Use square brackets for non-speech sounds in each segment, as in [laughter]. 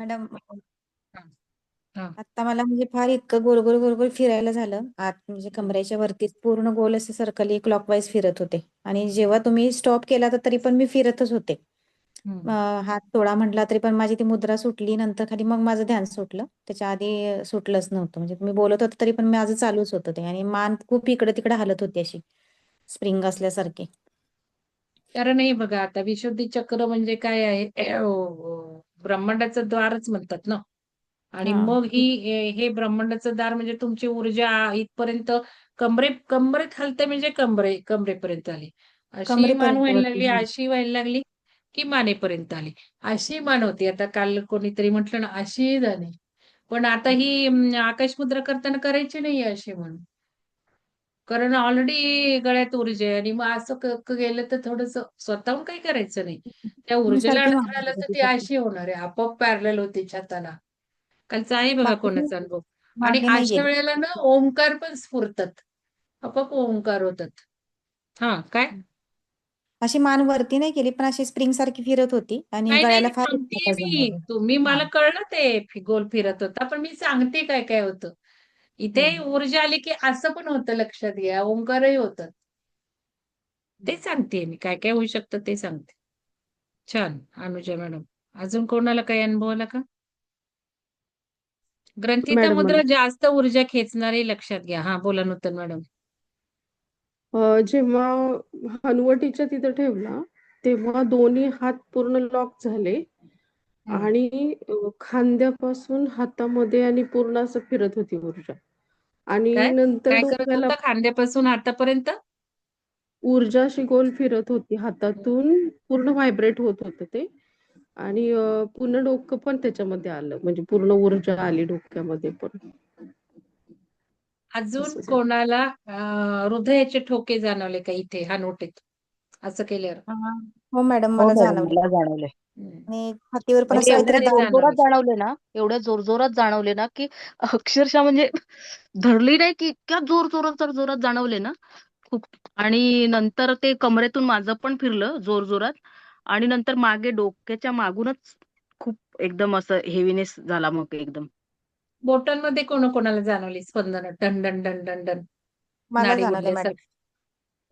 Madam हा. आता मला म्हणजे फार इतकं गोल गोल गोल गोल फिरायला झालं. आत म्हणजे. कमरेच्या वरतीच पूर्ण गोल असे सर्कल क्लॉकवाईज फिरत होते. आणि जेव्हा तुम्ही स्टॉप केला तर तरी पण मी फिरतच होते. हम्म. अं, हात सोडा म्हटला तरी पण माझी ती मुद्रा सुटली. नंतर खाली मग माझं ध्यान सुटलं. त्याच्या आधी सुटलंच नव्हतं. म्हणजे मी बोलत होते तरी पण माझं चालूच होतं ते आणि मान खूप इकडे तिकडे हालत होती अशी. स्प्रिंग असल्यासारखी. कारण हे बघा आता विशुद्धी चक्र म्हणजे काय आहे? ब्रह्मांडाचं द्वारच म्हणतात ना. आणि मग ही हे- ब्रह्मांडाचं दार म्हणजे तुमची ऊर्जा इथपर्यंत कमरे कमरेत हलते म्हणजे कमरे कमरेपर्यंत आली. अशी मान व्हायला लागली. अशी व्हायला लागली की मानेपर्यंत आली. अशी मान होती. आता काल कोणीतरी म्हटलं ना अशी झाली पण आता ही आकाशमुद्रा करताना करायची नाही अशी मान कारण ऑलरेडी गळ्यात ऊर्जा आहे. आणि मग असं क- क- गेलं तर थोडस स्वतःहून काही करायचं नाही. त्या ऊर्जेला सारखी अडथळा आला तर ती. अशी होणार आहे. आपोआप पॅरल होती छाताला. कालचा आहे बघा कोणाचा अनुभव. आणि मागे अशा वेळेला ना ओंकार पण स्फुरतात. आपोआप ओंकार होतात. हा काय? अशी मान वरती नाही केली पण अशी स्प्रिंग सारखी फिरत होती. आणि नाही गळ्याला नाही फार सांगतेय त्रास मी. जाणवला. तुम्ही हा. मला कळलं ते फि- गोल फिरत होता. पण मी सांगते काय काय होतं. इथे. ऊर्जा आली की असं पण होतं लक्षात घ्या ओंकारही होतात ते सांगते मी काय काय होऊ शकतं ते सांगते. छान अनुजा मॅडम. अजून कोणाला काही अनुभव आला का? ग्रंथीता मॅडम मुद्रा जास्त ऊर्जा खेचणारी लक्षात घ्या. हा बोला नूतन मॅडम. जेव्हा हनुवटीच्या तिथं ठेवला तेव्हा दोन्ही हात पूर्ण लॉक झाले. आणि खांद्यापासून हातामध्ये आणि पूर्ण असं फिरत होती ऊर्जा. आणि काय? नंतर काय करत डोक्याला होता खांद्यापासून हातापर्यंत? ऊर्जा अशी गोल फिरत होती. हातातून पूर्ण व्हायब्रेट होत होतं ते. आणि अ, पूर्ण डोकं पण त्याच्यामध्ये आलं. म्हणजे पूर्ण ऊर्जा आली डोक्यामध्ये पण. अजून असं झालं. कोणाला अं, हृदयाचे ठोके जाणवले का इथे हा नोटीत? असं केल्यावर? हा. हो मॅडम हो मला मॅडम जाणवले. मला जाणवले. हम्म. आणि छातीवर पण म्हणजे असं एवढे काहीतरी जोरजोरात जाणवलं ना एवढ्या जोरजोरात जाणवले ना की अक्षरशः म्हणजे धरली नाही की इतक्या जोर जोरात जोर जोरात जाणवले ना. खूप आणि नंतर ते कमरेतून माझं पण फिरलं जोर जोरात. आणि नंतर मागे डोक्याच्या मागूनच खूप एकदम असं हेवीनेस झाला मग एकदम. बोटांमध्ये कोण कोणाला जाणवली स्पंदन टन डन डन डन डन. मला नाडी जाणवले मॅडम. बोलल्यासारखं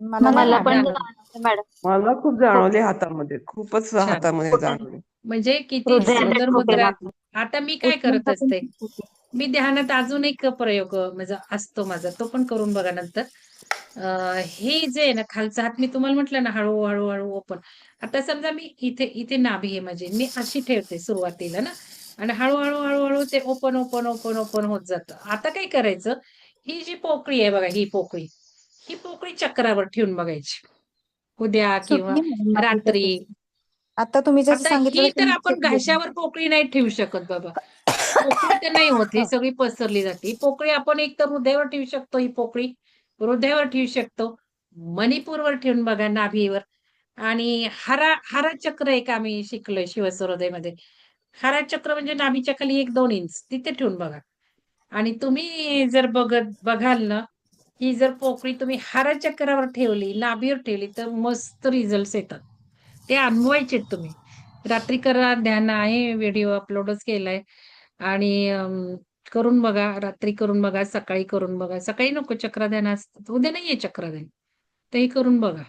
मला पण जाणवलं. मॅडम. मला खूप जाणवले हातामध्ये. खूपच. हातामध्ये जाणवले. म्हणजे किती सुंदर मुद्रा. आता मी काय करत असते. मी ध्यानात अजून एक प्रयोग म्हणजे असतो माझा. तो पण करून बघा नंतर. हे जे आहे ना खालचा हात मी तुम्हाला म्हटलं ना हळू हळू हळू ओपन. आता समजा मी इथे इथे नाभी आहे माझी. मी अशी ठेवते सुरुवातीला ना. आणि हळूहळू हळूहळू ते ओपन ओपन ओपन ओपन होत जातं. आता काय करायचं? ही जी पोकळी आहे बघा ही पोकळी. ही पोकळी चक्रावर ठेवून बघायची. उद्या किंवा रात्री. आता तुम्ही जसं आता सांगितलं ही तर आपण. घशावर पोकळी नाही ठेवू शकत बाबा. पोकळी तर नाही होत ही सगळी पसरली जाते. ही पोकळी आपण एक तर हृदयावर ठेवू शकतो ही पोकळी हृदयावर ठेवू शकतो. मणिपूरवर ठेवून बघा नाभीवर. आणि हरा हरा चक्र एक आम्ही शिकलोय शिवसरोदयमध्ये हरा चक्र म्हणजे नाभीच्या खाली एक दोन इंच तिथे ठेवून बघा. आणि तुम्ही जर बघत बघाल ना ही जर पोकळी तुम्ही हरा चक्रावर ठेवली नाभीवर ठेवली तर मस्त रिझल्ट येतात. ते अनुभवायचे तुम्ही. रात्री करा ध्यान आहे व्हिडिओ अपलोडच केलाय. आणि करून बघा रात्री करून बघा सकाळी करून बघा. सकाळी नको चक्रध्यान असतं उद्या नाहीये चक्रध्यान ते करून बघा.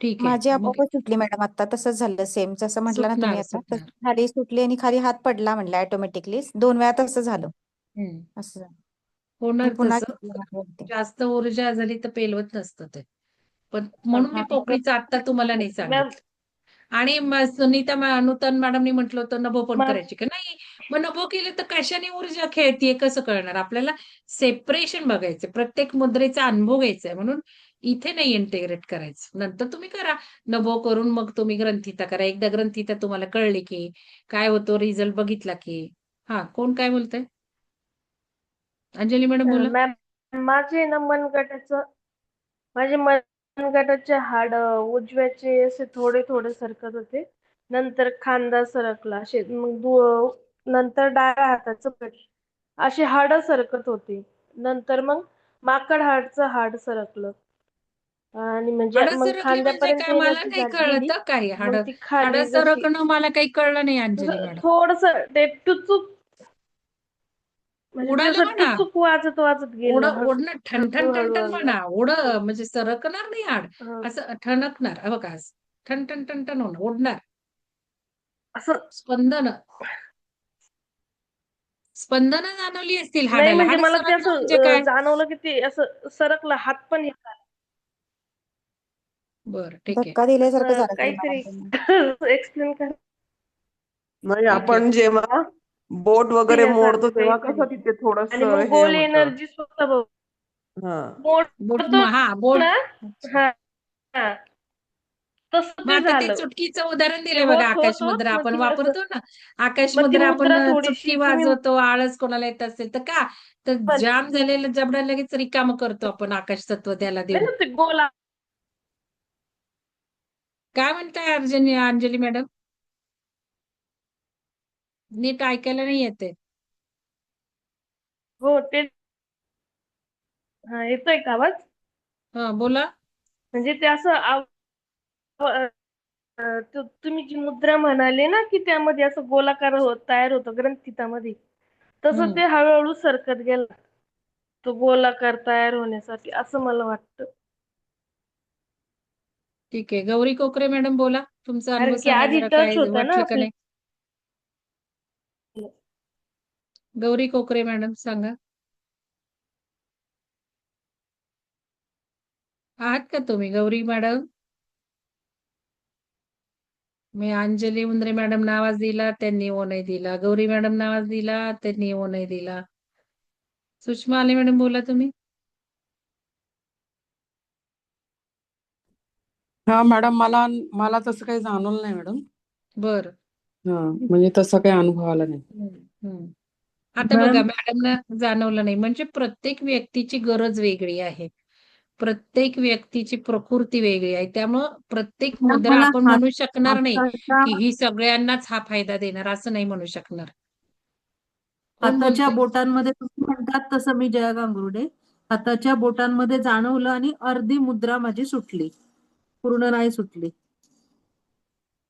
ठीक माझी आहे मग आपोआपच सुटली मॅडम आता तसंच झालं सेम जसं म्हटलं ना तुम्ही आता सुटणार. खाली सुटली आणि खाली हात पडला म्हणलं ऑटोमॅटिकली दोन वेळा तसं झालं. हम्म. असं झालं. होणार पुन्हा तसं. घेतलं. जास्त ऊर्जा झाली तर पेलवत नसतं ते. पण म्हणून मी. पोकळीचं आत्ता तुम्हाला नाही सांगितलं आणि म- सुनीता मॅ- नूतन मॅडमनी म्हटलं होतं नभो पण करायची का? नाही मग नभो केलं तर कशाने ऊर्जा खेळतीये? कसं कळणार? आपल्याला सेपरेशन बघायचं प्रत्येक मुद्रेचा अनुभव घ्यायचा आहे म्हणून इथे नाही इंटिग्रेट करायचं. नंतर तुम्ही करा. नभो करून मग तुम्ही ग्रंथिता करा. एकदा ग्रंथिता तुम्हाला कळली की काय होतो? रिझल्ट बघितला की. हा कोण काय बोलतंय? अंजली मॅडम बोला. मॅम माझे ना मनगटाचं माझे मनगटाचे हाड उजव्याचे असे थोडे थोडे सरकत होते. नंतर खांदा सरकला असे मग दु- नंतर डाव्या हाताचं पेट अशी हाड सरकत होती. नंतर मग माकड हाडचं हाड सरकलं. आणि म्हणजे हाडं मग सरकली म्हणजे खांद्यापर्यंत काय मला येण्याची नाही झाली कळत काही हाडं मग ती खाली हाडं जशी सरकणं मला काही कळलं नाही अंजली मॅडम. थोडस ते टुचूक म्हणजे उडालं म्हणा. वाजत वाजत गेलं. ओढ हळू- ओढणं ठण ठण हळू- ठण ठण हळू- म्हणा. ओढ म्हणजे सरकणार नाही हाड. हा. असं ठणकणार. हे बघा असं. ठण ठण ठण ठण होणार ओढणार. असं स्पंदन. स्पंदन जाणवली असतील नाही हाडाला म्हणजे हाड मला ते असं म्हणजे अं, काय जाणवलं की ते असं सरकलं हात पण हे बरं ठीक आहे. धक्का दिल्यासारखं असं झालं काहीतरी. एक्सप्लेन [laughs] कर. म्हणजे आहे. आपण जेव्हा बोट वगैरे मोडतो तेव्हा. कसं तिथे थोडस आणि मग हे गोल एनर्जी स्वतः बघ. हा. बोट बोट हा बोट. ना हा हा. तसं मग ते आता ते झालं. चुटकीचं उदाहरण दिलं ते बघा होत आकाश होत मुद्रा मग आपण ती वापरतो ना. आकाश मग ती मुद्रा आपण मुद्रा अं, थोडीशी चुटकी तुम्ही- वाजवतो आळस कोणाला येत असेल तर का? तर पण- जाम झालेलं जबडा लगेच रिकाम करतो आपण आकाश तत्व त्याला नाही देऊन. ना ते गोल काय म्हणताय अर्जनी अंजली मॅडम? नीट ऐकायला नाही येते. हो ते हा येतोय का आवाज? हा बोला. म्हणजे ते असं आव- अ- अ, तु- तुम्ही जी मुद्रा म्हणाले ना की त्यामध्ये असं गोलाकार होत तयार होतं ग्रंथितामध्ये तसं हम्म. ते हळूहळू सरकत गेलं. तो गोलाकार तयार होण्यासाठी असं मला वाटतं. ठीक आहे. गौरी कोकरे मॅडम बोला. तुमचा कारण अनुभव की सांगा आधी जरा टच काय होतं ना वाटलं का आपल्या- नाही? गौरी कोकरे मॅडम सांगा. आहात का तुम्ही गौरी मॅडम? मी अंजली उंद्रे मॅडम आवाज दिला त्यांनी ओ नाही दिला. गौरी मॅडम आवाज दिला त्यांनी ओ नाही दिला. सुषमा आले मॅडम बोला तुम्ही. हा मॅडम मला मला तसं काही जाणवलं नाही मॅडम. बर. हा म्हणजे तसा काही अनुभव आला नाही. आता बघा मॅडमना जाणवलं नाही. म्हणजे प्रत्येक व्यक्तीची गरज वेगळी आहे. प्रत्येक व्यक्तीची प्रकृती वेगळी आहे. त्यामुळं प्रत्येक मुद्रा आपण म्हणू शकणार नाही की ही सगळ्यांनाच हा फायदा देणार असं नाही म्हणू शकणार. कोण हाताच्या? बोटांमध्ये तुम्ही म्हणतात तसं मी जया गांगुर्डे. हाताच्या बोटांमध्ये जाणवलं आणि अर्धी मुद्रा माझी सुटली. पूर्ण नाही सुटली.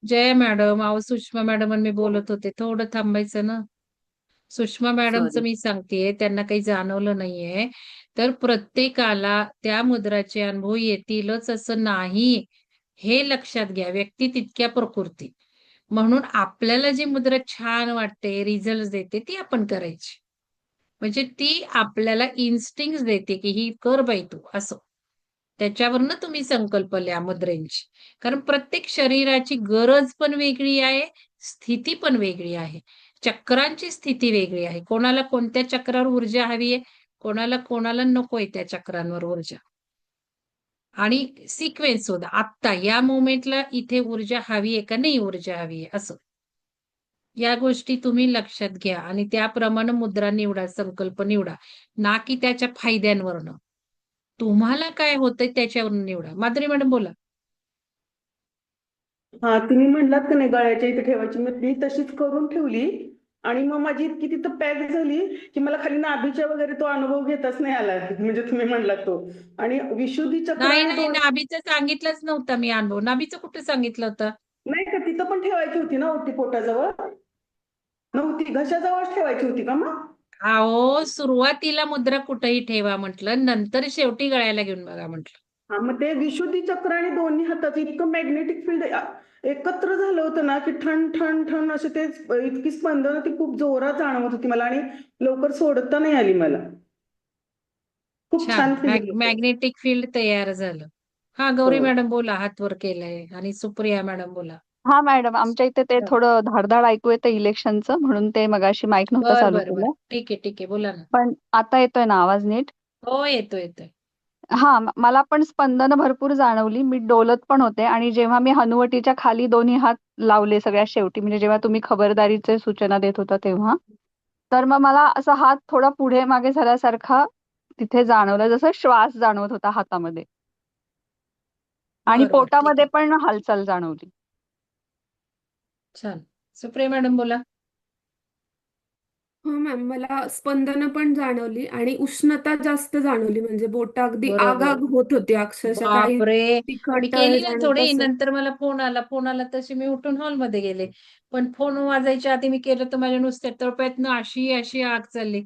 जय मॅडम अहो सुषमा मॅडम मी बोलत होते. थोडं थांबायचं ना. सुषमा मॅडमचं. मी सांगतेय त्यांना काही जाणवलं नाहीये. तर प्रत्येकाला त्या मुद्राचे अनुभव येतीलच असं नाही हे लक्षात घ्या. व्यक्ती तितक्या प्रकृती. म्हणून आपल्याला जी मुद्रा छान वाटते रिझल्ट देते ती आपण करायची. म्हणजे ती आपल्याला इन्स्टिंग देते की ही कर बाई तू असं. त्याच्यावरनं तुम्ही संकल्प लिहा मुद्रेंची. कारण प्रत्येक शरीराची गरज पण वेगळी आहे स्थिती पण वेगळी आहे. चक्रांची स्थिती वेगळी आहे. कोणाला कोणत्या चक्रावर ऊर्जा हवी आहे? कोणाला कोणाला नकोय त्या चक्रांवर ऊर्जा? आणि सिक्वेन्स होता आत्ता या मोमेंटला इथे ऊर्जा हवी आहे का नाही ऊर्जा हवी आहे? असं. या गोष्टी तुम्ही लक्षात घ्या आणि त्याप्रमाणे मुद्रा निवडा संकल्प निवडा. ना की त्याच्या फायद्यांवरनं. तुम्हाला काय होतंय त्याच्यावरून निवडा. माधुरी मॅडम बोला. हा तुम्ही म्हणलात का नाही गळ्याच्या इथे ठेवायची मी तशीच करून ठेवली. आणि मग माझी इतकी तिथं पॅक झाली की मला खाली नाभीच्या वगैरे तो अनुभव घेताच नाही आला. म्हणजे तुम्ही म्हणलात तो. आणि विशुद्धी चक्र नाही नाही नाभीचं सांगितलंच नव्हतं मी अनुभव. नाभीचं कुठे सांगितलं होतं? नाही का तिथं पण ठेवायची होती ना ओटी पोटाजवळ? नव्हती घशाजवळच ठेवायची होती का मग? अहो सुरुवातीला मुद्रा कुठेही ठेवा म्हटलं नंतर शेवटी गळ्याला घेऊन बघा म्हटलं. हा मग ते विशुद्धी चक्र आणि दोन्ही हाताचं इतकं मॅग्नेटिक फील्ड एकत्र झालं होतं ना की ठण ठण ठण असे ते इतकी स्पंदनं ती खूप जोरात जाणवत होती मला आणि लवकर सोडता नाही आली मला. खूप छान. मॅग्नेटिक फील्ड तयार झालं. हा गौरी हो. मॅडम बोला हात वर केलाय आणि सुप्रिया मॅडम बोला. हा मॅडम आमच्या इथे ते. थोडं धाडधाड ऐकू येतं इलेक्शनचं म्हणून ते मगाशी माईक नव्हता चालू केला. ठीक आहे ठीक आहे. बोला ना. पण आता येतोय ना आवाज नीट? हो येतो येतोय. हा मला पण स्पंदनं भरपूर जाणवली. मी डोलत पण होते आणि जेव्हा मी हनुवटीच्या खाली दोन्ही हात लावले सगळ्यात शेवटी म्हणजे जेव्हा तुम्ही खबरदारीचे सूचना देत होता तेव्हा तर मग मला असा हात थोडा पुढे मागे झाल्यासारखा तिथे जाणवला जसं श्वास जाणवत होता हातामध्ये. आणि ठीक पोटामध्ये आहे. पण हालचाल जाणवली. छान. सुप्रिया मॅडम बोला. हो मॅम. मला स्पंदनं पण जाणवली आणि उष्णता जास्त जाणवली. म्हणजे बोट अगदी बरोबर. आग होत होती अक्षरशः. काही बापरे. मी तिखट केली ना जाणवत थोडी असं नंतर मला फोन आला. फोन आला तशी मी उठून हॉलमध्ये गेले. पण फोन वाजायच्या आधी मी केलं तर माझ्या नुसत्या तळपायातनं अशी अशी आग चालली.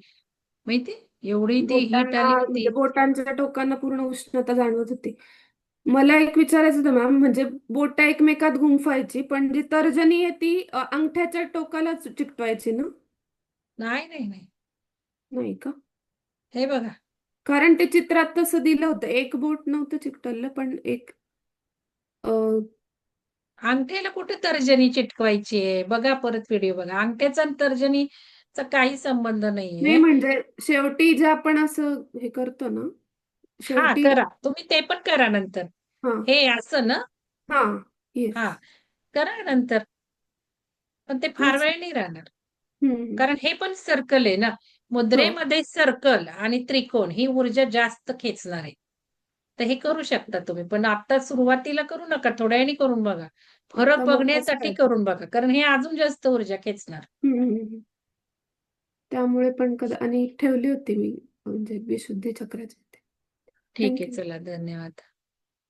माहिती? एवढी ती हीट बोटांना आली म्हणजे होती बोटांच्या टोकांना पूर्ण उष्णता जाणवत होती. मला एक विचारायचं होतं मॅम. म्हणजे बोट एकमेकात गुंफायची पण जी तर्जनी आहे ती अ, अंगठ्याच्या टोकाला चिकटवायची ना? नाही नाही नाही. नाही का? हे बघा. कारण ते चित्रात तसं दिलं होतं. एक बोट नव्हतं चिकटवलं पण एक अ, अंगठ्याला कुठे तर्जनी चिटकवायची आहे? बघा परत व्हिडिओ बघा. अंगठ्याचा आणि तर्जनीचा काही संबंध नाही म्हणजे शेवटी जे आपण असं हे करतो ना हा शेवटी करा. तुम्ही ते पण करा नंतर. हा. हे असं ना? हा येस. हा. करा नंतर. पण ते फार तेच. वेळ नाही राहणार. हम्म. कारण हे पण सर्कल आहे ना. मुद्रेमध्ये सर्कल आणि त्रिकोण ही ऊर्जा जास्त खेचणार आहे. तर हे करू शकता तुम्ही. पण आता सुरुवातीला करू नका. थोड्या वेळाने करून बघा. फरक आता बघण्यासाठी. करून बघा. कारण हे अजून जास्त ऊर्जा खेचणार. हम्म, हम्म, हम्म. त्यामुळे पण कदा आणि ठेवली होती मी. म्हणजे विशुद्धी चक्राची ठीक आहे. चला. धन्यवाद.